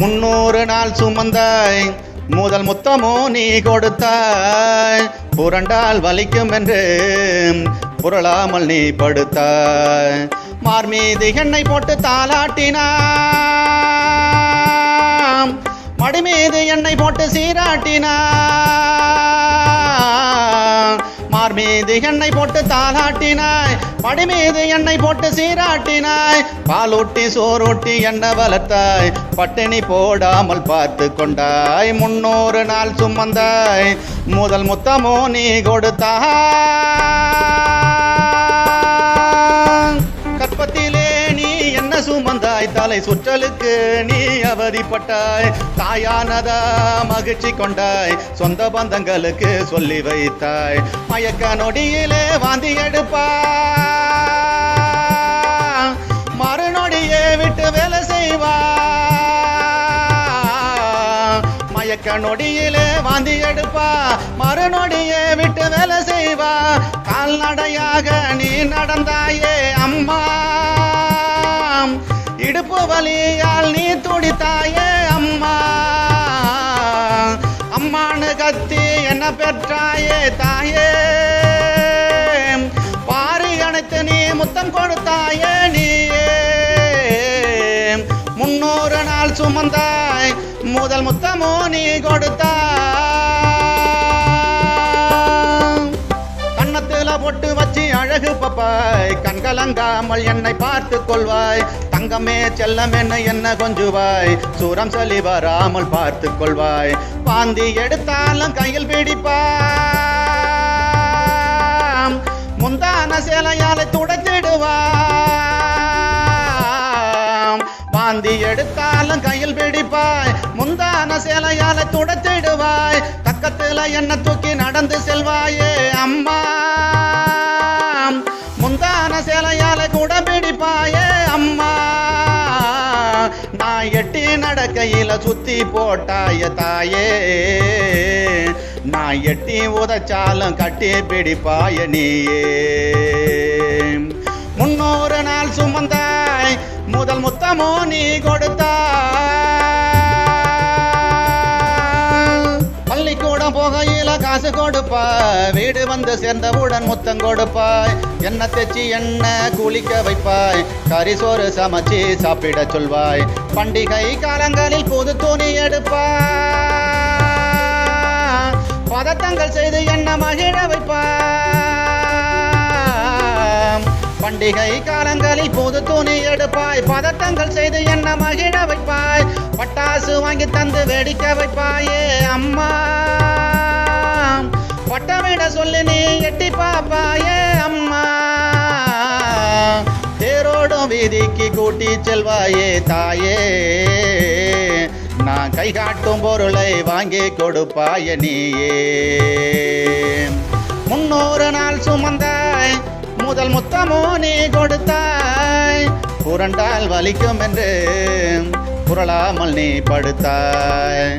முன்னூறு நாள் சுமந்தாய். முதல் முத்தமோ நீ கொடுத்தாய். புரண்டால் வலிக்கும் என்று புரளாமல் நீ படுத்தாய். மார்மீது எண்ணெய் போட்டு தாளாட்டினாம். மடி மீது எண்ணெய் போட்டு சீராட்டினாய் மார் மீது எண்ணெய் போட்டு தாளாட்டினாய். படி மீது எண்ணெய் போட்டு சீராட்டினாய். பாலூட்டி சோரூட்டி எண்ணெய் வளர்த்தாய். பட்டினி போடாமல் பார்த்து கொண்டாய். முன்னூறு நாள் சுமந்தாய். முதல் முத்தமோ நீ கொடுத்தாய். மாலை சுற்றலுக்கு நீ அவதிப்பட்டாய். தாயானதா மகிழ்ச்சி கொண்டாய். சொந்த பந்தங்களுக்கு சொல்லி வைத்தாய். மயக்க நொடியிலே வாந்தி எடுப்பா. மறுநொடியே விட்டு வேலை செய்வா. மயக்க நொடியிலே வாந்தி எடுப்பா. மறுநொடியே விட்டு வேலை செய்வா. கால்நடையாக நீ நடந்தாயே. இடுப்பு வலியால் நீ துடித்தாய அம்மா. அம்மானு கத்தி என்ன பெற்றாயே தாயே. பாரி அணைத்து நீ முத்தம் கொடுத்தாயே நீயே. முன்னூறு நாள் சுமந்தாய் முதல் முத்தமோ நீ கொடுத்தாய். கொள்வாய். கண்கலங்காமல் என்னை பார்த்து கொள்வாய். தங்கமே செல்லம் என்ன கொஞ்சுவாய். சூரம் சொல்லி வராமல் பார்த்து கொள்வாய். பாந்தி எடுத்தாலும் கையில் பிடிப்பாம். முந்தான சேலையாலை துடைத்திடுவாய் பாந்தி எடுத்தாலும் கையில் பிடிப்பாய். முந்தான சேலையால துடைத்திடுவாய் பக்கத்துல என்ன தூக்கி நடந்து செல்வாயே அம்மா. எட்டி நடக்கையில சுத்தி போட்டாய தாயே. நான் எட்டி உதச்சாலும் கட்டி பிடிப்பாய நீயே. முன்னூறு நாள் சுமந்தாய் முதல் முத்தமோ நீ கொடுத்தாய். பள்ளிக்கூடம் போகையே காசு கொடுப்பாய் வீடு வந்து சேர்ந்தவுடன் முத்தம் கொடுப்பாய். என்ன தெச்சி என்ன குளிக்க வைப்பாய். கறி சோறு சமைச்சு சாப்பிட சொல்வாய். பண்டிகை காலங்களில் புது துணி எடுப்பாய் பதத்தங்கள் செய்து என்ன மகிழ வைப்பாய் பண்டிகை காலங்களில் புது துணி எடுப்பாய். பதத்தங்கள் செய்து என்ன மகிழ வைப்பாய். பட்டாசு வாங்கி தந்து வெடிக்க வைப்பாயே அம்மா. சொல்லு நீ எட்டி பாப்பாயே அம்மா. தேரோடும் வீதிக்கு கூட்டி செல்வாயே தாயே. நான் கை காட்டும் பொருளை வாங்கி கொடுப்பாய நீயே. முன்னூறு நாள் சுமந்தாய் முதல் முத்தமோ நீ கொடுத்தாய். புரண்டால் வலிக்கும் என்று புரளாமல் நீ படுத்தாய்.